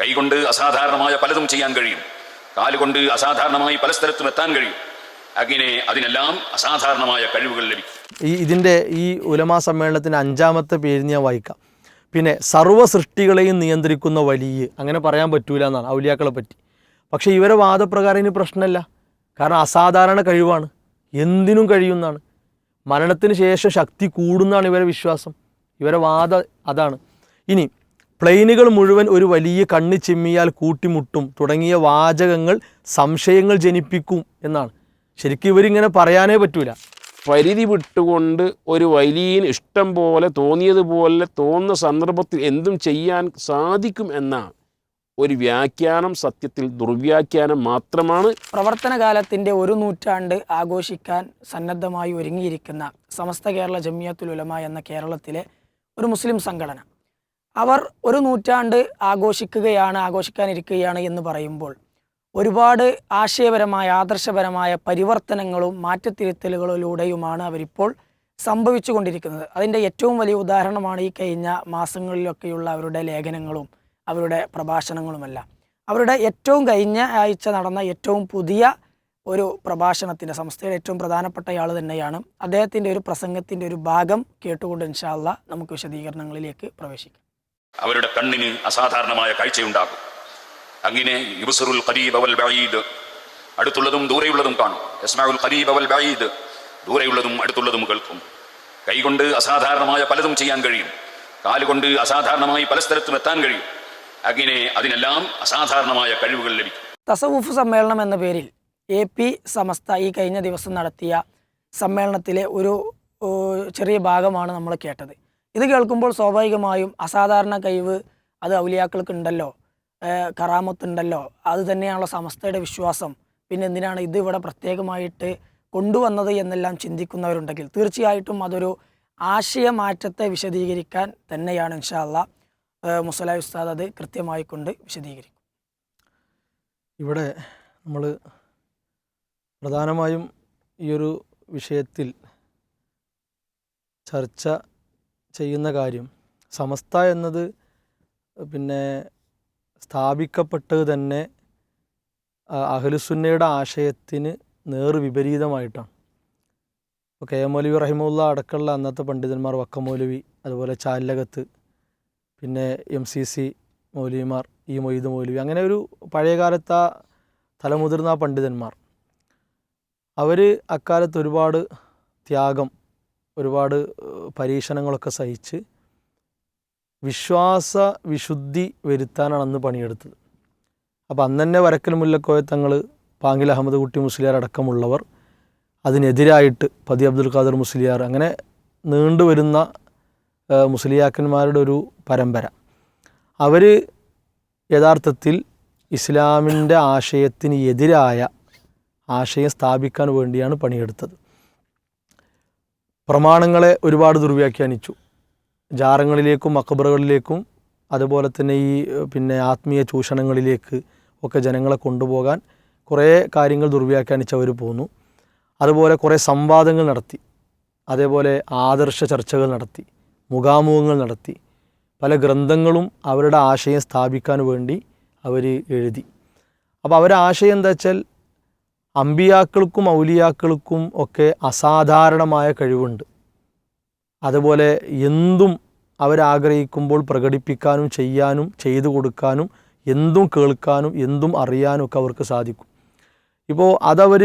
കൈകൊണ്ട് അസാധാരണമായ പലതും ചെയ്യാൻ കഴിയും. കാലുകൊണ്ട് അസാധാരണമായി പല സ്ഥലത്തും എത്താൻ കഴിയും. അങ്ങനെ അതിനെല്ലാം അസാധാരണമായ കഴിവുകൾ ലഭിക്കും. ഈ ഇതിന്റെ ഈ ഉലമാ സമ്മേളനത്തിന്റെ അഞ്ചാമത്തെ പേര് ഞാൻ വായിക്കാം. പിന്നെ സർവ സൃഷ്ടികളെയും നിയന്ത്രിക്കുന്ന വലിയ. അങ്ങനെ പറയാൻ പറ്റൂല എന്നാണ് ഔലിയാക്കളെ പറ്റി. പക്ഷേ ഇവരെ വാദപ്രകാരം ഇനി പ്രശ്നമല്ല. കാരണം അസാധാരണ കഴിവാണ്. എന്തിനും കഴിയുന്നതാണ് മരണത്തിന് ശേഷം ശക്തി കൂടുന്നതാണ് ഇവരെ വിശ്വാസം. ഇവരെ വാദ അതാണ്. ഇനി പ്ലെയിനുകൾ മുഴുവൻ ഒരു വലിയ കണ്ണ് ചിമ്മിയാൽ കൂട്ടിമുട്ടും. തുടങ്ങിയ വാചകങ്ങൾ സംശയങ്ങൾ ജനിപ്പിക്കും എന്നാണ്. ശരിക്കും ഇവരിങ്ങനെ പറയാനേ പറ്റൂല. പരിധി വിട്ടുകൊണ്ട് ഒരു വലിയ ഇഷ്ടം പോലെ തോന്നിയതുപോലെ തോന്നുന്ന സന്ദർഭത്തിൽ എന്തും ചെയ്യാൻ സാധിക്കും എന്ന ഒരു വ്യാഖ്യാനം സത്യത്തിൽ ദുർവ്യാഖ്യാനം മാത്രമാണ്. പ്രവർത്തന പ്രവർത്തനകാലത്തിന്റെ ഒരു നൂറ്റാണ്ട് ആഘോഷിക്കാൻ സന്നദ്ധമായി ഒരുങ്ങിയിരിക്കുന്ന സമസ്ത കേരള ജമിയത്തുൽ ഉലമ എന്ന കേരളത്തിലെ ഒരു മുസ്ലിം സംഘടന. അവർ ഒരു നൂറ്റാണ്ട് ആഘോഷിക്കുകയാണ് ആഘോഷിക്കാനിരിക്കുകയാണ് എന്ന് പറയുമ്പോൾ ഒരുപാട് ആശയപരമായ ആദർശപരമായ പരിവർത്തനങ്ങളും മാറ്റത്തിരുത്തലുകളിലൂടെയുമാണ് അവരിപ്പോൾ സംഭവിച്ചു കൊണ്ടിരിക്കുന്നത് അതിന്റെ ഏറ്റവും വലിയ ഉദാഹരണമാണ് ഈ കഴിഞ്ഞ മാസങ്ങളിലൊക്കെയുള്ള അവരുടെ ലേഖനങ്ങളും അവരുടെ പ്രഭാഷണങ്ങളുമെല്ലാം. അവരുടെ ഏറ്റവും കഴിഞ്ഞ ആഴ്ച നടന്ന ഏറ്റവും പുതിയ ഒരു പ്രഭാഷണത്തിന്റെ സംസ്ഥയുടെ ഏറ്റവും പ്രധാനപ്പെട്ട ആൾ തന്നെയാണ്. അദ്ദേഹത്തിന്റെ ഒരു പ്രസംഗത്തിന്റെ ഒരു ഭാഗം കേട്ടുകൊണ്ട് ഇൻഷാല്ല നമുക്ക് വിശദീകരണങ്ങളിലേക്ക് പ്രവേശിക്കാം. അവരുടെ കണ്ണിന് അസാധാരണമായ കാഴ്ചയുണ്ടാകും. അങ്ങനെ യുബസുറുൽ ഖരീബ് അവൽ ബഈദ് അടുത്തുള്ളതും ദൂരെയുള്ളതും കാണും. യസ്മാഉൽ ഖരീബ് അവൽ ബഈദ് ദൂരെയുള്ളതും അടുത്തുള്ളതും കേൾക്കും. കൈകൊണ്ട് അസാധാരണമായ പലതും ചെയ്യാൻ കഴിയും. കാലുകൊണ്ട് അസാധാരണമായി പല സ്ഥലത്തും എത്താൻ കഴിയും. അങ്ങനെ അതിനെല്ലാം അസാധാരണമായ കഴിവുകൾ ലഭിക്കും. തസവുഫ് സമ്മേളനം എന്ന പേരിൽ എ പി സമസ്ത ഈ കഴിഞ്ഞ ദിവസം നടത്തിയ സമ്മേളനത്തിലെ ഒരു ചെറിയ ഭാഗമാണ് നമ്മൾ കേട്ടത്. ഇത് കേൾക്കുമ്പോൾ സ്വാഭാവികമായും അസാധാരണ കഴിവ് അത് ഔലിയാക്കൾക്ക് ഉണ്ടല്ലോ കറാമത്തുണ്ടല്ലോ. അത് തന്നെയാണല്ലോ സമസ്തയുടെ വിശ്വാസം. പിന്നെ എന്തിനാണ് ഇത് ഇവിടെ പ്രത്യേകമായിട്ട് കൊണ്ടുവന്നത് എന്നെല്ലാം ചിന്തിക്കുന്നവരുണ്ടെങ്കിൽ തീർച്ചയായിട്ടും അതൊരു ആശയമാറ്റത്തെ വിശദീകരിക്കാൻ തന്നെയാണ് ഇൻഷാല്ല മുസലായി ഉസ്താദ് അത് കൃത്യമായി കൊണ്ട് വിശദീകരിക്കും. ഇവിടെ നമ്മൾ പ്രധാനമായും ഈ ഒരു വിഷയത്തിൽ ചർച്ച ചെയ്യുന്ന കാര്യം. സമസ്ത എന്നത് പിന്നെ സ്ഥാപിക്കപ്പെട്ടത് തന്നെ അഹലുസുന്നയുടെ ആശയത്തിന് നേർ വിപരീതമായിട്ടാണ്. ഇപ്പോൾ കെ എം മൗലവി റഹിമുള്ള അടക്കമുള്ള അന്നത്തെ പണ്ഡിതന്മാർ വക്കമൗലവി അതുപോലെ ചാലകത്ത് പിന്നെ എം സി സി മൗലവിമാർ ഈ മൊയ്ത് മൗലവി അങ്ങനെ ഒരു പഴയകാലത്ത് തലമുതിർന്ന പണ്ഡിതന്മാർ. അവർ അക്കാലത്ത് ഒരുപാട് ത്യാഗം ഒരുപാട് പരീക്ഷണങ്ങളൊക്കെ സഹിച്ച് വിശ്വാസ വിശുദ്ധി വരുത്താനാണ് അന്ന് പണിയെടുത്തത്. അപ്പോൾ അന്ന് തന്നെ വരക്കൽ മുല്ലക്കോയ തങ്ങൾ പാങ്കിൽ അഹമ്മദ് കുട്ടി മുസ്ലിയാർ അടക്കമുള്ളവർ അതിനെതിരായിട്ട് പതി അബ്ദുൽ ഖാദർ മുസ്ലിയാർ അങ്ങനെ നീണ്ടുവരുന്ന മുസ്ലിയാക്കന്മാരുടെ ഒരു പരമ്പര. അവർ യഥാർത്ഥത്തിൽ ഇസ്ലാമിന്റെ ആശയത്തിന് എതിരായ ആശയം സ്ഥാപിക്കാൻ വേണ്ടിയാണ് പണിയെടുത്തത്. പ്രമാണങ്ങളെ ഒരുപാട് ദുർവ്യാഖ്യാനിച്ചു ജാറങ്ങളിലേക്കും അക്ബറുകളിലേക്കും അതുപോലെ തന്നെ ഈ പിന്നെ ആത്മീയ ചൂഷണങ്ങളിലേക്ക് ഒക്കെ ജനങ്ങളെ കൊണ്ടുപോകാൻ കുറേ കാര്യങ്ങൾ ദുർവ്യാഖ്യാനിച്ചവർ പോന്നു. അതുപോലെ കുറേ സംവാദങ്ങൾ നടത്തി. അതേപോലെ ആദർശ ചർച്ചകൾ നടത്തി മുഖാമുഖങ്ങൾ നടത്തി. പല ഗ്രന്ഥങ്ങളും അവരുടെ ആശയം സ്ഥാപിക്കാൻ വേണ്ടി അവർ എഴുതി. അപ്പോൾ അവരുടെ ആശയം എന്താ വെച്ചാൽ അമ്പിയാക്കൾക്കും ഔലിയാക്കൾക്കും ഒക്കെ അസാധാരണമായ കഴിവുണ്ട്. അതുപോലെ എന്തും അവരാഗ്രഹിക്കുമ്പോൾ പ്രകടിപ്പിക്കാനും ചെയ്യാനും ചെയ്തു കൊടുക്കാനും എന്തും കേൾക്കാനും എന്തും അറിയാനും ഒക്കെ അവർക്ക് സാധിക്കും. ഇപ്പോൾ അതവർ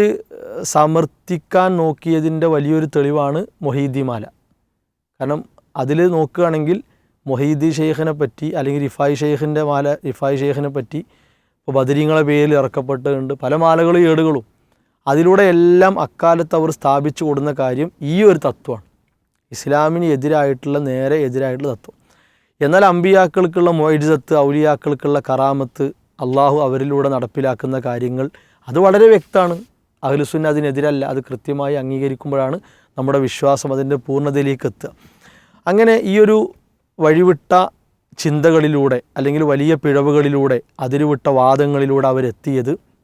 സമർത്ഥിക്കാൻ നോക്കിയതിന്റെ വലിയൊരു തെളിവാണ് മൊഹീദ്ദിമാല കാരണം അതിൽ നോക്കുകയാണെങ്കിൽ മൊഹീദി ഷെയ്ഖിനെ പറ്റി അല്ലെങ്കിൽ റിഫായ് ഷെയ്ഖിന്റെ മാല റിഫായ് ഷെയ്ഖിനെ പറ്റി ഇപ്പോൾ ബദരീങ്ങളെ പേരിൽ ഇറക്കപ്പെട്ടിട്ടുണ്ട്. പല മാലകളും ഏടുകളും. അതിലൂടെ എല്ലാം അക്കാലത്ത് അവർ സ്ഥാപിച്ചു കൊടുക്കുന്ന കാര്യം ഈ ഒരു തത്വമാണ്. ഇസ്ലാമിന് എതിരായിട്ടുള്ള നേരെ എതിരായിട്ടുള്ള തത്വം. എന്നാൽ അമ്പിയാക്കൾക്കുള്ള മൊയ്ജത്ത് ഔലിയാക്കൾക്കുള്ള കറാമത്ത് അള്ളാഹു അവരിലൂടെ നടപ്പിലാക്കുന്ന കാര്യങ്ങൾ അത് വളരെ വ്യക്തമാണ്. അഹ്ലുസുന്ന അതിനെതിരല്ല അത് കൃത്യമായി അംഗീകരിക്കുമ്പോഴാണ് നമ്മുടെ വിശ്വാസം അതിന്റെ പൂർണതയിലേക്ക് എത്തുക. അങ്ങനെ ഈ ഒരു വഴിവിട്ട ചിന്തകളിലൂടെ അല്ലെങ്കിൽ വലിയ പിഴവുകളിലൂടെ അതിരുവിട്ട വാദങ്ങളിലൂടെ അവരെത്തിയത്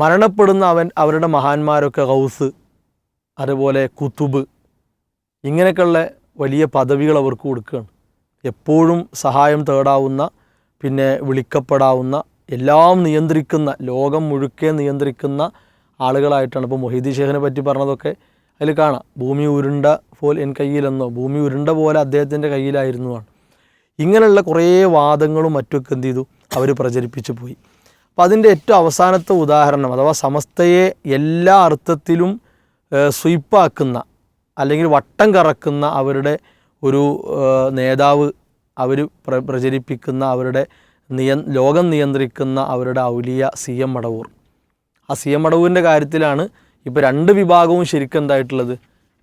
മരണപ്പെടുന്ന അവൻ അവരുടെ മഹാന്മാരൊക്കെ ഹൗസ് അതുപോലെ കുത്തുബ് ഇങ്ങനെയൊക്കെയുള്ള വലിയ പദവികൾ അവർക്ക് കൊടുക്കുകയാണ്. എപ്പോഴും സഹായം തേടാവുന്ന പിന്നെ വിളിക്കപ്പെടാവുന്ന എല്ലാം നിയന്ത്രിക്കുന്ന ലോകം മുഴുക്കെ നിയന്ത്രിക്കുന്ന ആളുകളായിട്ടാണ് ഇപ്പോൾ മൊഹീദി ഷേഖിനെ പറ്റി പറഞ്ഞതൊക്കെ അതിൽ കാണാം. ഭൂമി ഉരുണ്ട പോൽ എൻ കയ്യിലെന്നോ ഭൂമി ഉരുണ്ട പോലെ അദ്ദേഹത്തിന്റെ കയ്യിലായിരുന്നുവാണ്. ഇങ്ങനെയുള്ള കുറേ വാദങ്ങളും മറ്റുമൊക്കെ എന്ത് ചെയ്തു? അവർ പ്രചരിപ്പിച്ചു പോയി. അപ്പം അതിന്റെ ഏറ്റവും അവസാനത്തെ ഉദാഹരണം അഥവാ സമസ്തയെ എല്ലാ അർത്ഥത്തിലും സ്വീപ്പാക്കുന്ന അല്ലെങ്കിൽ വട്ടം കറക്കുന്ന അവരുടെ ഒരു നേതാവ് അവർ പ്ര പ്രചരിപ്പിക്കുന്ന അവരുടെ നിയ ലോകം നിയന്ത്രിക്കുന്ന അവരുടെ ഔലിയ സി എം മടവൂർ. ആ സി എം മടവൂരിന്റെ കാര്യത്തിലാണ് ഇപ്പോൾ രണ്ട് വിഭാഗവും ശരിക്കും എന്തായിട്ടുള്ളത്?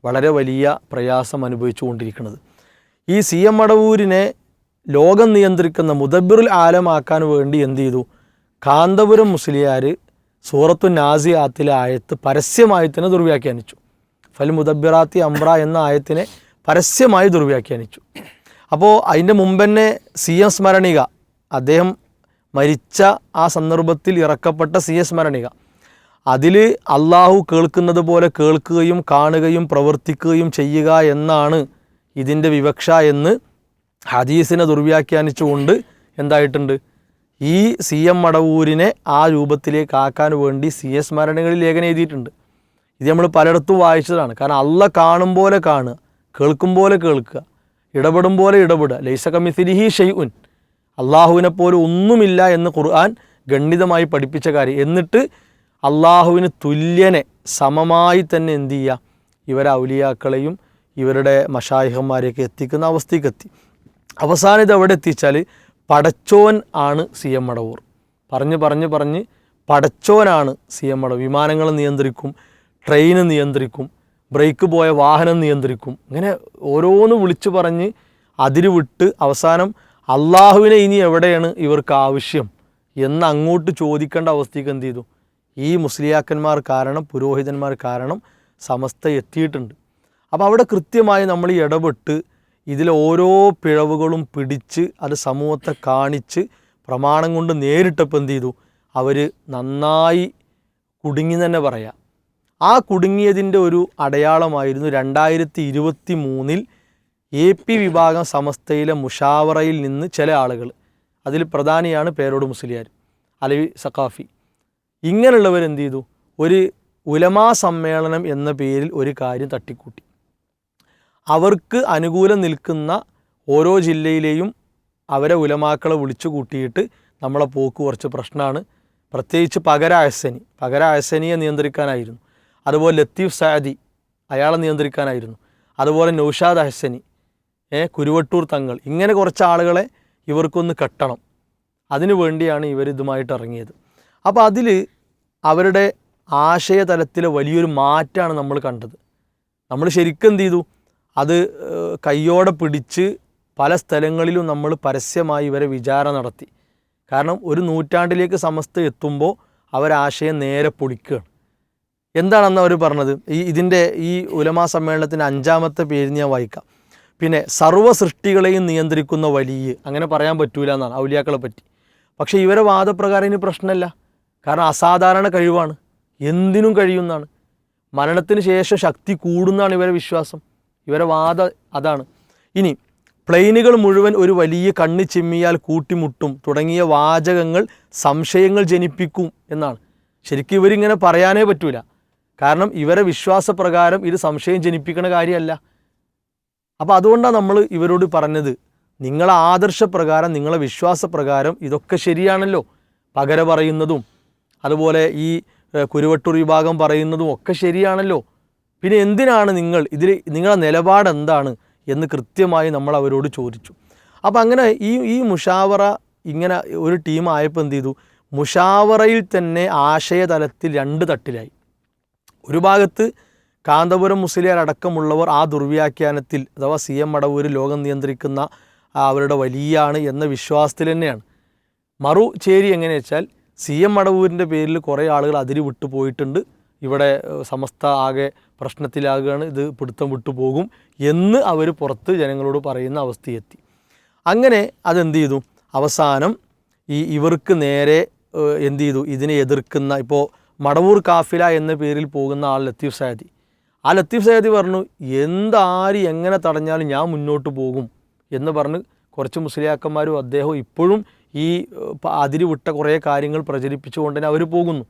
വളരെ വലിയ പ്രയാസം അനുഭവിച്ചു കൊണ്ടിരിക്കുന്നത് ഈ സി എം മടവൂരിനെ ലോകം നിയന്ത്രിക്കുന്ന മുദബിറുൽ ആലമാക്കാൻ വേണ്ടി എന്ത് ചെയ്തു? കാന്തപുരം മുസ്ലിയാർ സൂറത്തു നാസിയാത്തിലെ ആയത്ത് പരസ്യമായി തന്നെ ദുർവ്യാഖ്യാനിച്ചു. ഫൽ മുദബിറാത്തി അംറ എന്ന ആയത്തിനെ പരസ്യമായി ദുർവ്യാഖ്യാനിച്ചു. അപ്പോൾ അതിന്റെ മുമ്പന്നെ സി എം സ്മരണിക അദ്ദേഹം മരിച്ച ആ സന്ദർഭത്തിൽ ഇറക്കപ്പെട്ട സി എം സ്മരണിക. അതിൽ അള്ളാഹു കേൾക്കുന്നത് പോലെ കേൾക്കുകയും കാണുകയും പ്രവർത്തിക്കുകയും ചെയ്യുക എന്നാണ് ഇതിന്റെ വിവക്ഷ എന്ന് ഹദീസിനെ ദുർവ്യാഖ്യാനിച്ചുകൊണ്ട് എന്തായിട്ടുണ്ട്? ഈ സി എം മടവൂരിനെ ആ രൂപത്തിലേക്ക് ആക്കാൻ വേണ്ടി സി എസ് സ്മരണകളിൽ ലേഖനം എഴുതിയിട്ടുണ്ട്. ഇത് നമ്മൾ പലയിടത്തും വായിച്ചതാണ്. കാരണം അല്ല കാണും പോലെ കാണുക കേൾക്കും പോലെ കേൾക്കുക ഇടപെടും പോലെ ഇടപെടുക. ലൈസ കമിസിലിഹി ഷെയ്ഉൻ അള്ളാഹുവിനെ പോലെ ഒന്നുമില്ല എന്ന് ഖുർആൻ ഗണ്ഡിതമായി പഠിപ്പിച്ച കാര്യം. എന്നിട്ട് അള്ളാഹുവിന് തുല്യനെ സമമായി തന്നെ എന്ത് ചെയ്യുക? ഇവരെ ഔലിയാക്കളെയും ഇവരുടെ മഷായിഹന്മാരെയൊക്കെ എത്തിക്കുന്ന അവസ്ഥയ്ക്ക് എത്തി. അവസാനം ഇത് എവിടെ എത്തിച്ചാൽ പടച്ചോൻ ആണ് സി എം മടവൂർ പറഞ്ഞ് പറഞ്ഞ് പറഞ്ഞ് പടച്ചോനാണ് സി എം മടവൂർ വിമാനങ്ങൾ നിയന്ത്രിക്കും ട്രെയിന് നിയന്ത്രിക്കും ബ്രേക്ക് പോയ വാഹനം നിയന്ത്രിക്കും. ഇങ്ങനെ ഓരോന്ന് വിളിച്ചു പറഞ്ഞ് അതിര് വിട്ട് അവസാനം അള്ളാഹുവിനെ ഇനി എവിടെയാണ് ഇവർക്ക് ആവശ്യം എന്ന് അങ്ങോട്ട് ചോദിക്കേണ്ട അവസ്ഥയ്ക്ക് എന്ത് ചെയ്തു? ഈ മുസ്ലിയാക്കന്മാർ കാരണം പുരോഹിതന്മാർ കാരണം സമസ്ത എത്തിയിട്ടുണ്ട്. അപ്പോൾ അവിടെ കൃത്യമായി നമ്മൾ ഇടപെട്ട് ഇതിലെ ഓരോ പിഴവുകളും പിടിച്ച് അത് സമൂഹത്തെ കാണിച്ച് പ്രമാണം കൊണ്ട് നേരിട്ടപ്പോൾ എന്ത് ചെയ്തു? അവർ നന്നായി കുടുങ്ങി തന്നെ പറയാം. ആ കുടുങ്ങിയതിന്റെ ഒരു അടയാളമായിരുന്നു രണ്ടായിരത്തി ഇരുപത്തി മൂന്നിൽ എ പി വിഭാഗം സമസ്തയിലെ മുഷാവറയിൽ നിന്ന് ചില ആളുകൾ അതിൽ പ്രധാനിയാണ് പേരോട് മുസ്ലിയാർ അലവി സഖാഫി. ഇങ്ങനെയുള്ളവർ എന്ത് ചെയ്തു? ഒരു ഉലമാ സമ്മേളനം എന്ന പേരിൽ ഒരു കാര്യം തട്ടിക്കൂട്ടി. അവർക്ക് അനുകൂലം നിൽക്കുന്ന ഓരോ ജില്ലയിലെയും അവരെ ഉലമാക്കളെ വിളിച്ചു കൂട്ടിയിട്ട് നമ്മളെ പോക്ക് കുറച്ച് പ്രശ്നമാണ്. പ്രത്യേകിച്ച് പകര അഹസനി. പകര അഹസനിയെ നിയന്ത്രിക്കാനായിരുന്നു. അതുപോലെ ലത്തീഫ് സാദി അയാളെ നിയന്ത്രിക്കാനായിരുന്നു. അതുപോലെ നൗഷാദ് അഹസനി ഏ കുരുവട്ടൂർ തങ്ങൾ ഇങ്ങനെ കുറച്ച് ആളുകളെ ഇവർക്കൊന്ന് കെട്ടണം. അതിനു വേണ്ടിയാണ് ഇവരിതുമായിട്ട് ഇറങ്ങിയത്. അപ്പോൾ അതിൽ അവരുടെ ആശയതലത്തിലെ വലിയൊരു മാറ്റമാണ് നമ്മൾ കണ്ടത്. നമ്മൾ ശരിക്കും എന്ത് ചെയ്തു? അത് കയ്യോടെ പിടിച്ച് പല സ്ഥലങ്ങളിലും നമ്മൾ പരസ്യമായി ഇവരെ വിചാരണ നടത്തി. കാരണം ഒരു നൂറ്റാണ്ടിലേക്ക് സമസ്ത എത്തുമ്പോൾ അവരാശയം നേരെ പൊളിക്കുകയാണ് എന്താണെന്ന് അവർ പറഞ്ഞത്? ഈ ഇതിന്റെ ഈ ഉലമാ സമ്മേളനത്തിന്റെ അഞ്ചാമത്തെ പേര് ഞാൻ വായിക്കാം. പിന്നെ സർവ സൃഷ്ടികളെയും നിയന്ത്രിക്കുന്ന വലിയ അങ്ങനെ പറയാൻ പറ്റൂല എന്നാണ് ഔലിയാക്കളെ പറ്റി. പക്ഷേ ഇവരെ വാദപ്രകാരം ഇനി പ്രശ്നമല്ല. കാരണം അസാധാരണ കഴിവാണ്. എന്തിനും കഴിയുന്നതാണ് മരണത്തിന് ശേഷം ശക്തി കൂടുന്നതാണ് ഇവരെ വിശ്വാസം. ഇവരെ വാദ അതാണ്. ഇനി പ്ലെയിനുകൾ മുഴുവൻ ഒരു വലിയ കണ്ണ് ചിമ്മിയാൽ കൂട്ടിമുട്ടും തുടങ്ങിയ വാചകങ്ങൾ സംശയങ്ങൾ ജനിപ്പിക്കും എന്നാണ്. ശരിക്കും ഇവരിങ്ങനെ പറയാനേ പറ്റൂല. കാരണം ഇവരെ വിശ്വാസപ്രകാരം ഇത് സംശയം ജനിപ്പിക്കുന്ന കാര്യമല്ല. അപ്പോൾ അതുകൊണ്ടാണ് നമ്മൾ ഇവരോട് പറഞ്ഞത് നിങ്ങളെ ആദർശപ്രകാരം നിങ്ങളെ വിശ്വാസപ്രകാരം ഇതൊക്കെ ശരിയാണല്ലോ. പകര പറയുന്നതും അതുപോലെ ഈ കുരുവട്ടൂർ വിഭാഗം പറയുന്നതും ഒക്കെ ശരിയാണല്ലോ. പിന്നെ എന്തിനാണ് നിങ്ങൾ ഇതിൽ നിങ്ങളുടെ നിലപാട് എന്താണ് എന്ന് കൃത്യമായി നമ്മൾ അവരോട് ചോദിച്ചു. അപ്പോൾ അങ്ങനെ ഈ ഈ മുഷാവറ ഇങ്ങനെ ഒരു ടീം ആയപ്പോൾ എന്ത് ചെയ്തു? മുഷാവറയിൽ തന്നെ ആശയതലത്തിൽ രണ്ട് തട്ടിലായി. ഒരു ഭാഗത്ത് കാന്തപുരം മുസ്ലിയാർ അടക്കമുള്ളവർ ആ ദുർവ്യാഖ്യാനത്തിൽ അഥവാ സി എം മടവൂർ ലോകം നിയന്ത്രിക്കുന്ന അവരുടെ വലിയാണ് എന്ന വിശ്വാസത്തിൽ തന്നെയാണ്. മറു ചേരി എങ്ങനെ വെച്ചാൽ സി എം മടവൂരിന്റെ പേരിൽ കുറേ ആളുകൾ അതിരി വിട്ടു പോയിട്ടുണ്ട് ഇവിടെ സമസ്ത ആകെ പ്രശ്നത്തിലാകുകയാണ്. ഇത് പിടുത്തം വിട്ടു പോകും എന്ന് അവർ പുറത്ത് ജനങ്ങളോട് പറയുന്ന അവസ്ഥയെത്തി. അങ്ങനെ അതെന്ത് ചെയ്തു? അവസാനം ഈ ഇവർക്ക് നേരെ എന്ത് ചെയ്തു? ഇതിനെ എതിർക്കുന്ന ഇപ്പോൾ മടവൂർ കാഫില എന്ന പേരിൽ പോകുന്ന ആൾ ലത്തീഫ് സയദി ആ ലത്തീഫ് സയദി പറഞ്ഞു എന്താര് എങ്ങനെ തടഞ്ഞാലും ഞാൻ മുന്നോട്ട് പോകും എന്ന് പറഞ്ഞ് കുറച്ച് മുസ്ലിയാക്കന്മാരും അദ്ദേഹം ഇപ്പോഴും ഈ അതിരി വിട്ട കുറേ കാര്യങ്ങൾ പ്രചരിപ്പിച്ചുകൊണ്ട് തന്നെ അവർ പോകുന്നു.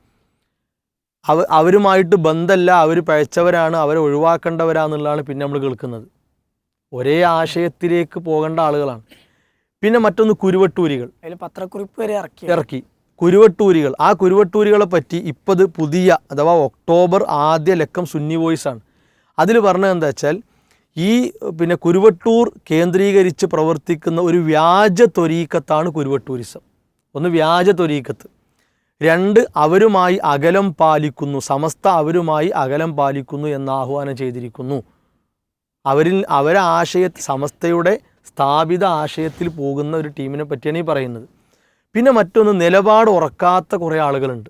അവ അവരുമായിട്ട് ബന്ധമല്ല അവർ പഴച്ചവരാണ് അവരെ ഒഴിവാക്കേണ്ടവരാന്നുള്ളതാണ് പിന്നെ നമ്മൾ കേൾക്കുന്നത്. ഒരേ ആശയത്തിലേക്ക് പോകേണ്ട ആളുകളാണ്. പിന്നെ മറ്റൊന്ന് കുരുവട്ടൂരികൾ. പത്രക്കുറിപ്പ് വരെ ഇറക്കി. ഇറക്കി. കുരുവട്ടൂരികൾ. ആ കുരുവട്ടൂരികളെ പറ്റി ഇപ്പത് പുതിയ അഥവാ ഒക്ടോബർ ആദ്യ ലക്കം സുന്നി വോയിസ് ആണ് അതിൽ പറഞ്ഞത് എന്താ വെച്ചാൽ ഈ പിന്നെ കുരുവട്ടൂർ കേന്ദ്രീകരിച്ച് പ്രവർത്തിക്കുന്ന ഒരു വ്യാജ ത്വരീക്കത്താണ് കുരുവട്ടൂരിസം. ഒന്ന് വ്യാജ ത്വരീക്കത്ത്. രണ്ട് അവരുമായി അകലം പാലിക്കുന്നു സമസ്ത അവരുമായി അകലം പാലിക്കുന്നു എന്ന് ആഹ്വാനം ചെയ്തിരിക്കുന്നു. അവരിൽ അവരെ ആശയ സമസ്തയുടെ സ്ഥാപിത ആശയത്തിൽ പോകുന്ന ഒരു ടീമിനെ പറ്റിയാണ് ഈ പറയുന്നത്. പിന്നെ മറ്റൊന്ന് നിലപാട് ഉറക്കാത്ത കുറേ ആളുകളുണ്ട്.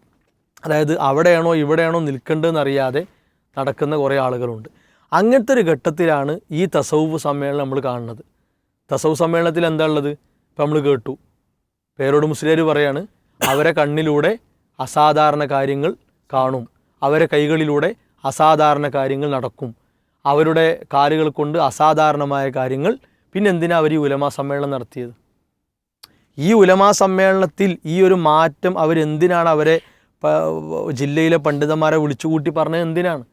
അതായത് അവിടെയാണോ ഇവിടെയാണോ നിൽക്കേണ്ടതെന്ന് അറിയാതെ നടക്കുന്ന കുറേ ആളുകളുണ്ട്. അങ്ങനത്തെ ഒരു ഘട്ടത്തിലാണ് ഈ തസൗഫ് സമ്മേളനം നമ്മൾ കാണുന്നത്. തസവ് സമ്മേളനത്തിൽ എന്താ ഉള്ളത്? ഇപ്പം നമ്മൾ കേട്ടു. പേരോട് മുസ്ലിയാർ പറയാണ് അവരെ കണ്ണിലൂടെ അസാധാരണ കാര്യങ്ങൾ കാണും. അവരെ കൈകളിലൂടെ അസാധാരണ കാര്യങ്ങൾ നടക്കും. അവരുടെ കാലുകൾ കൊണ്ട് അസാധാരണമായ കാര്യങ്ങൾ. പിന്നെ എന്തിനാ അവർ ഈ ഉലമാ സമ്മേളനം നടത്തിയത്? ഈ ഉലമാ സമ്മേളനത്തിൽ ഈ ഒരു മാറ്റം അവരെന്തിനാണ് അവരെ ജില്ലയിലെ പണ്ഡിതന്മാരെ വിളിച്ചുകൂട്ടി പറഞ്ഞത് എന്തിനാണ്?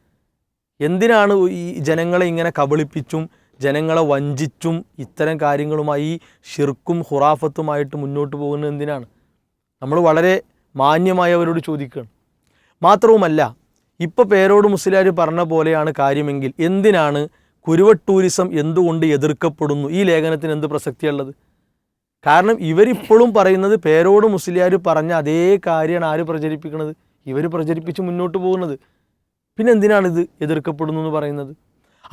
എന്തിനാണ് ഈ ജനങ്ങളെ ഇങ്ങനെ കബളിപ്പിച്ചും ജനങ്ങളെ വഞ്ചിച്ചും ഇത്തരം കാര്യങ്ങളുമായി ഷിർക്കും ഹുറാഫത്തുമായിട്ട് മുന്നോട്ട് പോകുന്നത് എന്തിനാണ്? നമ്മൾ വളരെ മാന്യമായി അവരോട് ചോദിക്കുകയാണ്. മാത്രവുമല്ല ഇപ്പോൾ പേരോട് മുസ്ലിയാർ പറഞ്ഞ പോലെയാണ് കാര്യമെങ്കിൽ എന്തിനാണ് കുരുവ ടൂറിസം എന്തുകൊണ്ട് എതിർക്കപ്പെടുന്നു? ഈ ലേഖനത്തിന് എന്ത് പ്രസക്തിയുള്ളത്? കാരണം ഇവരിപ്പോഴും പറയുന്നത് പേരോട് മുസ്ലിയാർ പറഞ്ഞ അതേ കാര്യമാണ് ആര് പ്രചരിപ്പിക്കുന്നത് ഇവർ പ്രചരിപ്പിച്ച് മുന്നോട്ട് പോകുന്നത്. പിന്നെ എന്തിനാണ് ഇത് എതിർക്കപ്പെടുന്നു എന്ന് പറയുന്നത്?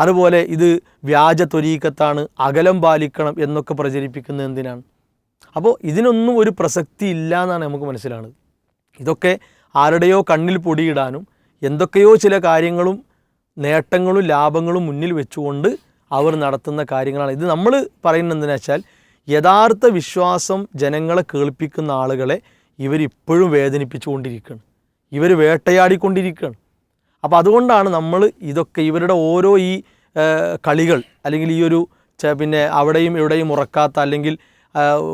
അതുപോലെ ഇത് വ്യാജ ത്വരീക്കത്താണ് അകലം പാലിക്കണം എന്നൊക്കെ പ്രചരിപ്പിക്കുന്നത് എന്തിനാണ്? അപ്പോൾ ഇതിനൊന്നും ഒരു പ്രസക്തി ഇല്ല എന്നാണ് നമുക്ക് മനസ്സിലാവുന്നത്. ഇതൊക്കെ ആരുടെയോ കണ്ണിൽ പൊടിയിടാനും എന്തൊക്കെയോ ചില കാര്യങ്ങളും നേട്ടങ്ങളും ലാഭങ്ങളും മുന്നിൽ വെച്ചുകൊണ്ട് അവർ നടത്തുന്ന കാര്യങ്ങളാണ്. ഇത് നമ്മൾ പറയുന്നത് എന്തിനാ വെച്ചാൽ യഥാർത്ഥ വിശ്വാസം ജനങ്ങളെ കേൾപ്പിക്കുന്ന ആളുകളെ ഇവരിപ്പോഴും വേദനിപ്പിച്ചുകൊണ്ടിരിക്കുകയാണ്. ഇവർ വേട്ടയാടിക്കൊണ്ടിരിക്കുകയാണ്. അപ്പോൾ അതുകൊണ്ടാണ് നമ്മൾ ഇതൊക്കെ ഇവരുടെ ഓരോ ഈ കളികൾ അല്ലെങ്കിൽ ഈ ഒരു പിന്നെ അവിടെയും ഇവിടെയും ഉറക്കാത്ത അല്ലെങ്കിൽ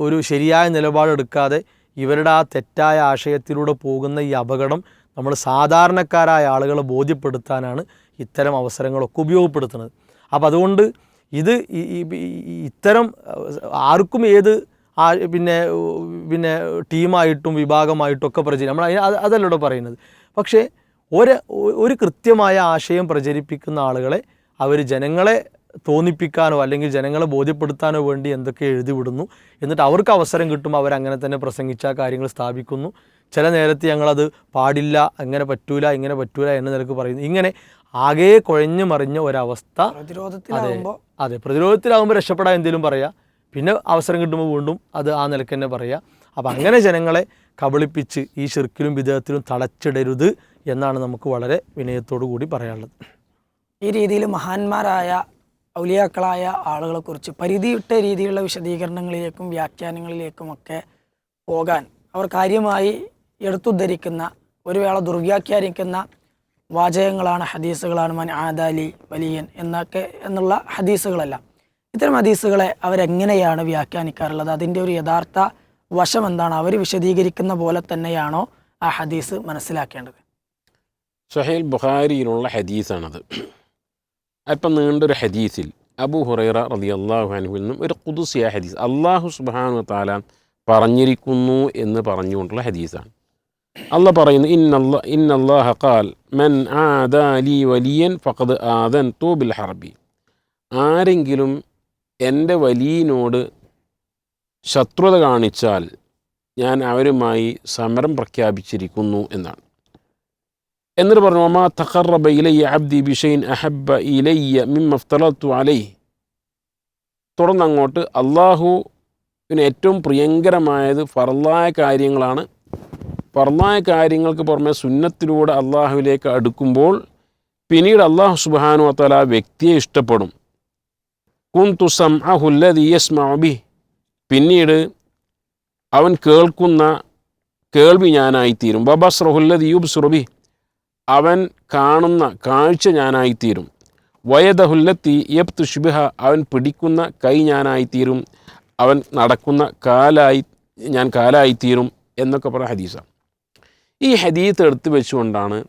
ഒരു ശരിയായ നിലപാടെടുക്കാതെ ഇവരുടെ ആ തെറ്റായ ആശയത്തിലൂടെ പോകുന്ന ഈ അപകടം നമ്മൾ സാധാരണക്കാരായ ആളുകളെ ബോധ്യപ്പെടുത്താനാണ് ഇത്തരം അവസരങ്ങളൊക്കെ ഉപയോഗപ്പെടുത്തുന്നത്. അപ്പോൾ അതുകൊണ്ട് ഇത് ഇത്തരം ആർക്കും ഏത് ആ പിന്നെ പിന്നെ ടീമായിട്ടും വിഭാഗമായിട്ടും ഒക്കെ പ്രചരി നമ്മൾ അതിന് അത് അതല്ല ഇവിടെ പറയുന്നത്. പക്ഷേ ഒരു ഒരു കൃത്യമായ ആശയം പ്രചരിപ്പിക്കുന്ന ആളുകളെ അവർ ജനങ്ങളെ തോന്നിപ്പിക്കാനോ അല്ലെങ്കിൽ ജനങ്ങളെ ബോധ്യപ്പെടുത്താനോ വേണ്ടി എന്തൊക്കെ എഴുതി വിടുന്നു എന്നിട്ട് അവർക്ക് അവസരം കിട്ടുമ്പോൾ അവരങ്ങനെ തന്നെ പ്രസംഗിച്ച കാര്യങ്ങൾ സ്ഥാപിക്കുന്നു. ചില നേരത്ത് ഞങ്ങളത് പാടില്ല അങ്ങനെ പറ്റൂല ഇങ്ങനെ പറ്റൂല എന്ന നിലയ്ക്ക് പറയുന്നു. ഇങ്ങനെ ആകെ കുഴഞ്ഞു മറിഞ്ഞ ഒരവസ്ഥ. പ്രതിരോധത്തിലാവുമ്പോൾ അതെ പ്രതിരോധത്തിലാകുമ്പോൾ രക്ഷപ്പെടാൻ എന്തെങ്കിലും പറയാം? പിന്നെ അവസരം കിട്ടുമ്പോൾ വീണ്ടും അത് ആ നിലയ്ക്ക് തന്നെ പറയാം. അപ്പം അങ്ങനെ ജനങ്ങളെ കബളിപ്പിച്ച് ഈ ശിർക്കിലും വിദേഹത്തിലും തളച്ചിടരുത് എന്നാണ് നമുക്ക് വളരെ വിനയത്തോടു കൂടി പറയാനുള്ളത്. ഈ രീതിയിൽ മഹാന്മാരായ ഔലിയാക്കളായ ആളുകളെക്കുറിച്ച് പരിധിയിട്ട രീതിയിലുള്ള വിശദീകരണങ്ങളിലേക്കും വ്യാഖ്യാനങ്ങളിലേക്കുമൊക്കെ പോകാൻ അവർ കാര്യമായി എടുത്തുദ്ധരിക്കുന്ന ഒരു വേള ദുർവ്യാഖ്യാനിക്കുന്ന വാചകങ്ങളാണ് ഹദീസുകളാണ് മൻ ആദാലി വലിയൻ എന്നൊക്കെ എന്നുള്ള ഹദീസുകളല്ല. ഇത്തരം ഹദീസുകളെ അവരെങ്ങനെയാണ് വ്യാഖ്യാനിക്കാറുള്ളത്? അതിന്റെ ഒരു യഥാർത്ഥ വശം എന്താണ്? അവർ വിശദീകരിക്കുന്ന പോലെ തന്നെയാണോ ആ ഹദീസ് മനസ്സിലാക്കേണ്ടത്? സഹേൽ ബുഖാരിയിലുള്ള ഹദീസാണത്. അല്പം നീണ്ടൊരു ഹദീസിൽ അബു ഹുറൈറ റതി അള്ളാഹു അൻഹുവിൽ നിന്നും ഒരു കുതുസിയ ഹദീസ് അള്ളാഹു സുബാനു താല പറഞ്ഞിരിക്കുന്നു എന്ന് പറഞ്ഞുകൊണ്ടുള്ള ഹദീസാണ്. അല്ല പറയുന്നു ഇന്നല്ല ഖാൽ മൻ ആദാലി വലിയൻ ഫഖദ് ആദൻ തൂബിൽ ഹർബി. ആരെങ്കിലും എന്റെ വലിയനോട് ശത്രുത കാണിച്ചാൽ ഞാൻ അവരുമായി സമരം പ്രഖ്യാപിച്ചിരിക്കുന്നു എന്നാണ്. എന്നിട്ട് പറഞ്ഞു അമാ തഖറബ ഇലയ്യ അബ്ദി ബിഷൈൻ അഹബ്ബ ഇലയ്യ മിം അഫ്തലത്തു അലൈഹി. തുടർന്ന് അങ്ങോട്ട് അള്ളാഹുവിന് ഏറ്റവും പ്രിയങ്കരമായത് ഫർലായ കാര്യങ്ങളാണ്. ഫർലായ കാര്യങ്ങൾക്ക് പുറമെ സുന്നത്തിലൂടെ അള്ളാഹുവിലേക്ക് അടുക്കുമ്പോൾ പിന്നീട് അള്ളാഹു സുബാനു അത്തല വ്യക്തിയെ ഇഷ്ടപ്പെടും. കുന്തു സം അഹുല്ലതി മാബി പിന്നീട് അവൻ കേൾക്കുന്ന കേൾവി ഞാനായിത്തീരും. ബബസ്രഹുല്ലതി യുബ്സുറുബി അവൻ കാണുന്ന കാഴ്ച ഞാനായിത്തീരും. വയദഹുല്ലത്തി യബ്തു തുഷ്ബിഹ അവൻ പിടിക്കുന്ന കൈ ഞാനായിത്തീരും. അവൻ നടക്കുന്ന കാലായി ഞാൻ കാലായിത്തീരും എന്നൊക്കെ പറഞ്ഞ ഹദീസ. ഈ ഹദീത്ത് എടുത്തു വെച്ചുകൊണ്ടാണ്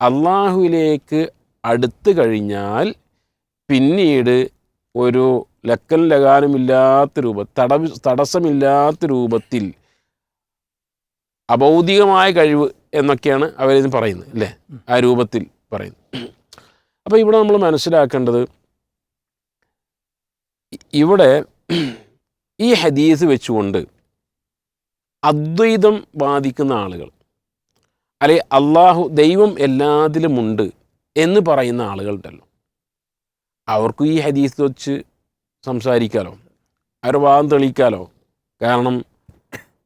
അള്ളാഹുവിലേക്ക് അടുത്തു കഴിഞ്ഞാൽ പിന്നീട് ഒരു ലക്കൻ ലകാനുമില്ലാത്ത രൂപ തട തടസ്സമില്ലാത്ത രൂപത്തിൽ അഭൗതികമായ കഴിവ് എന്നൊക്കെയാണ് അവരിത് പറയുന്നത് അല്ലേ? ആ രൂപത്തിൽ പറയുന്നത്. അപ്പോൾ ഇവിടെ നമ്മൾ മനസ്സിലാക്കേണ്ടത് ഇവിടെ ഈ ഹദീസ് വെച്ചുകൊണ്ട് അദ്വൈതം ബാധിക്കുന്ന ആളുകൾ അല്ലെ അള്ളാഹു ദൈവം എല്ലാത്തിലുമുണ്ട് എന്ന് പറയുന്ന ആളുകളുണ്ടല്ലോ അവർക്കും ഈ ഹദീസ് വെച്ച് സംസാരിക്കാലോ അവരുടെ വാദം തെളിയിക്കാലോ. കാരണം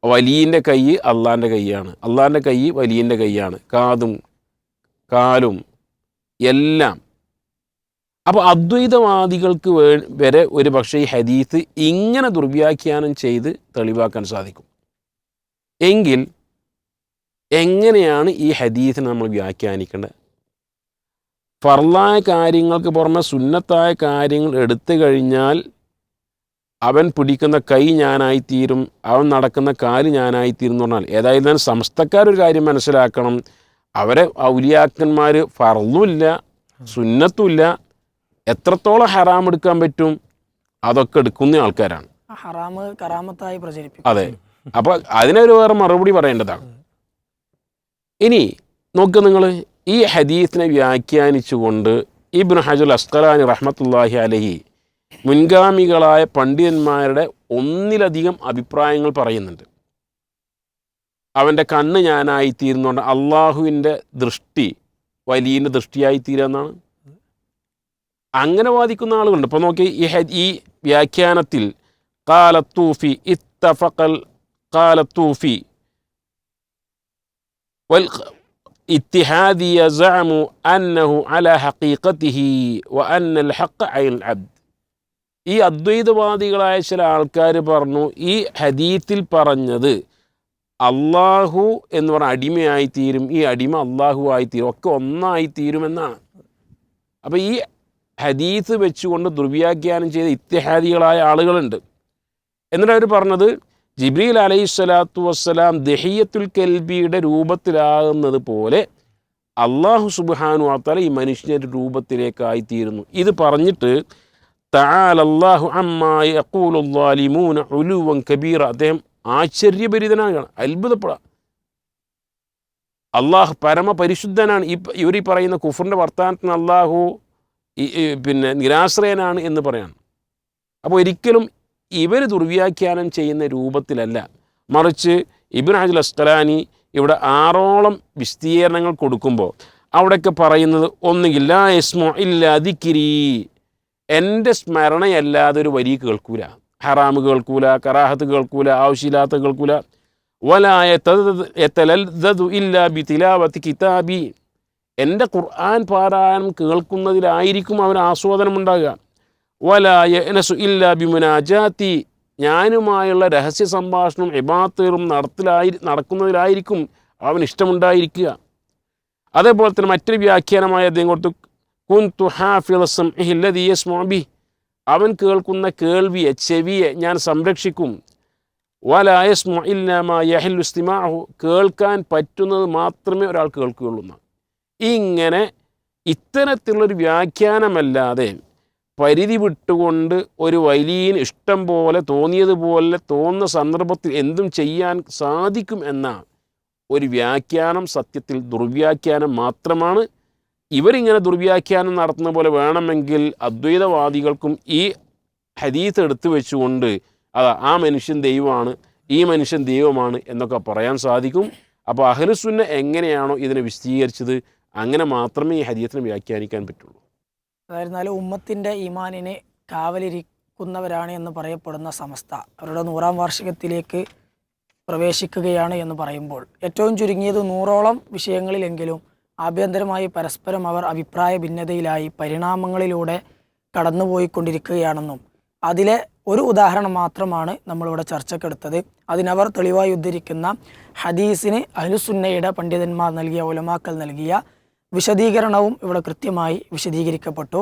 വലിയന്റെ കൈ അള്ളാന്റെ കൈയാണ്. അള്ളാന്റെ കൈ വലിയന്റെ കൈയാണ്. കാതും കാലും എല്ലാം. അപ്പോൾ അദ്വൈതവാദികൾക്ക് വേ വരെ ഒരു പക്ഷേ ഈ ഹദീസ് ഇങ്ങനെ ദുർവ്യാഖ്യാനം ചെയ്ത് തെളിവാക്കാൻ സാധിക്കും. എങ്കിൽ എങ്ങനെയാണ് ഈ ഹദീസിനെ നമ്മൾ വ്യാഖ്യാനിക്കേണ്ടത്? ഫർലായ കാര്യങ്ങൾക്ക് പുറമെ സുന്നത്തായ കാര്യങ്ങൾ എടുത്തു കഴിഞ്ഞാൽ അവൻ പിടിക്കുന്ന കൈ ഞാനായിത്തീരും അവൻ നടക്കുന്ന കാൽ ഞാനായിത്തീരും എന്ന് പറഞ്ഞാൽ ഏതായാലും സംസ്ഥക്കാരൊരു കാര്യം മനസ്സിലാക്കണം. അവരെ ഔലിയാക്കന്മാർ ഫറന്നുമില്ല സുന്നത്തുമില്ല എത്രത്തോളം ഹറാം എടുക്കാൻ പറ്റും? അതൊക്കെ എടുക്കുന്ന ആൾക്കാരാണ്. അതെ. അപ്പൊ അതിനൊരു വേറെ മറുപടി പറയേണ്ടതാണ്. ഇനി നോക്ക് നിങ്ങൾ ഈ ഹദീസിനെ വ്യാഖ്യാനിച്ചുകൊണ്ട് ഇബ്നു ഹജുൽ അസ്കലാനി റഹ്മത്തുല്ലാഹി അലഹി മുൻഗാമികളായ പണ്ഡിതന്മാരുടെ ഒന്നിലധികം അഭിപ്രായങ്ങൾ പറയുന്നുണ്ട്. അവന്റെ കണ്ണ് ഞാനായി തീരുന്നുകൊണ്ട് അള്ളാഹുവിന്റെ ദൃഷ്ടി വലിയന്റെ ദൃഷ്ടിയായി തീരാന്നാണ് അങ്ങനെ വാദിക്കുന്ന ആളുകളുണ്ട്. ഇപ്പോൾ നോക്കി ഈ ഈ വ്യാഖ്യാനത്തിൽ കാലത്തൂഫി ഇത്തഫക്കൽ കാലത്തൂഫി വൽ ഇത്തിഹാദിയ അന്നഹു അല ഹഖീഖത്തിഹി വ അന്നൽ ഹഖ് അയൽ അബ്ദ്. ഈ അദ്വൈതവാദികളായ ചില ആൾക്കാർ പറഞ്ഞു ഈ ഹദീത്തിൽ പറഞ്ഞത് അള്ളാഹു എന്ന് പറഞ്ഞ അടിമയായി തീരും ഈ അടിമ അള്ളാഹു തീരും ഒക്കെ ഒന്നായി തീരുമെന്നാണ് അപ്പോൾ ഈ ഹദീസ് വെച്ചുകൊണ്ട് ദുർവ്യാഖ്യാനം ചെയ്ത ഇത്തിഹാദികളായ ആളുകളുണ്ട്. എന്നിട്ട് അവർ പറഞ്ഞത് ജിബ്രീൽ അലൈഹി സ്വലാത്തു വസ്സലാം ദഹിയത്തുൽ കെൽബിയുടെ രൂപത്തിലാകുന്നത് പോലെ അള്ളാഹു സുബാനു ആത്താല ഈ മനുഷ്യന്റെ രൂപത്തിലേക്കായിത്തീരുന്നു ഇത് പറഞ്ഞിട്ട് തആലല്ലാഹു അമ്മായി അക്കൂലുല്ലാലിമൂന ഉലുവൻ കബീറ. അദ്ദേഹം ആശ്ചര്യഭരിതനാണ് അത്ഭുതപ്പെടാം അള്ളാഹു പരമപരിശുദ്ധനാണ്. ഈ ഇവർ ഈ പറയുന്ന കുഫറിന്റെ വർത്തമാനത്തിന് അള്ളാഹു പിന്നെ നിരാശ്രയനാണ് എന്ന് പറയാണ്. അപ്പോൾ ഒരിക്കലും ഇവർ ദുർവ്യാഖ്യാനം ചെയ്യുന്ന രൂപത്തിലല്ല. മറിച്ച് ഇബിൻ ഹജുൽ അസ്കലാനി ഇവിടെ ആറോളം വിസ്തീർണങ്ങൾ കൊടുക്കുമ്പോൾ അവിടെയൊക്കെ പറയുന്നത് ഒന്നുകിൽ ലാ യസ്മു ഇല്ല ദിക്കിരി എന്റെ സ്മരണയല്ലാതെ ഒരു വരി കേൾക്കൂല. ഹറാമ് കേൾക്കൂല കറാഹത്ത് കേൾക്കൂല ആവശ്യമില്ലാത്ത കേൾക്കൂല. വലായ ഇല്ല ബി തിലാവത്ത് കിതാബി. എന്റെ ഖുർആൻ പാരായണം കേൾക്കുന്നതിലായിരിക്കും അവന് ആസ്വാദനമുണ്ടാകുക. വലായ എനസു ഇല്ല ബിമുനാജാത്തി. ഞാനുമായുള്ള രഹസ്യ സംഭാഷണം എബാത്തേറും നടത്തിലായി നടക്കുന്നതിലായിരിക്കും അവൻ ഇഷ്ടമുണ്ടായിരിക്കുക. അതേപോലെ തന്നെ മറ്റൊരു വ്യാഖ്യാനമായ അദ്ദേഹം കൊടുത്തു. കുൻ സ്മോബി അവൻ കേൾക്കുന്ന കേൾവിയെ ചെവിയെ ഞാൻ സംരക്ഷിക്കും. വലായസ്മു ഇല്ലാമ യഹലുസ്തിമാഹു കേൾക്കാൻ പറ്റുന്നത് മാത്രമേ ഒരാൾ കേൾക്കുകയുള്ളൂ ഇങ്ങനെ ഇത്തരത്തിലുള്ളൊരു വ്യാഖ്യാനമല്ലാതെ പരിധി വിട്ടുകൊണ്ട് ഒരു വലിയന് ഇഷ്ടം പോലെ തോന്നിയതുപോലെ തോന്നുന്ന സന്ദർഭത്തിൽ എന്തും ചെയ്യാൻ സാധിക്കും എന്ന ഒരു വ്യാഖ്യാനം സത്യത്തിൽ ദുർവ്യാഖ്യാനം മാത്രമാണ്. ഇവരിങ്ങനെ ദുർവ്യാഖ്യാനം നടത്തുന്ന പോലെ വേണമെങ്കിൽ അദ്വൈതവാദികൾക്കും ഈ ഹദീത്ത് എടുത്തു വെച്ചുകൊണ്ട് അതാ ആ മനുഷ്യൻ ദൈവമാണ് ഈ മനുഷ്യൻ ദൈവമാണ് എന്നൊക്കെ പറയാൻ സാധിക്കും. അപ്പോൾ അഹലുസുന്ന എങ്ങനെയാണോ ഇതിനെ വിശദീകരിച്ചത്? അങ്ങനെ മാത്രമേ ഈ ഹദീത്തിനെ വ്യാഖ്യാനിക്കാൻ പറ്റുള്ളൂ. അതായിരുന്നാലും ഉമ്മത്തിന്റെ ഈമാനിനെ കാവലിരിക്കുന്നവരാണ് എന്ന് പറയപ്പെടുന്ന സമസ്ത. അവരുടെ നൂറാം വാർഷികത്തിലേക്ക് പ്രവേശിക്കുകയാണ് എന്ന് പറയുമ്പോൾ ഏറ്റവും ചുരുങ്ങിയത് നൂറോളം വിഷയങ്ങളിലെങ്കിലും ആഭ്യന്തരമായി പരസ്പരം അവർ അഭിപ്രായ ഭിന്നതയിലായി പരിണാമങ്ങളിലൂടെ കടന്നുപോയിക്കൊണ്ടിരിക്കുകയാണെന്നും അതിലെ ഒരു ഉദാഹരണം മാത്രമാണ് നമ്മളിവിടെ ചർച്ചക്കെടുത്തത് അതിനവർ തെളിവായി ഉദ്ധരിക്കുന്ന ഹദീസിന് അഹ്ലുസുന്നയുടെ പണ്ഡിതന്മാർ നൽകിയ ഒലമാക്കൽ നൽകിയ വിശദീകരണവും ഇവിടെ കൃത്യമായി വിശദീകരിക്കപ്പെട്ടു.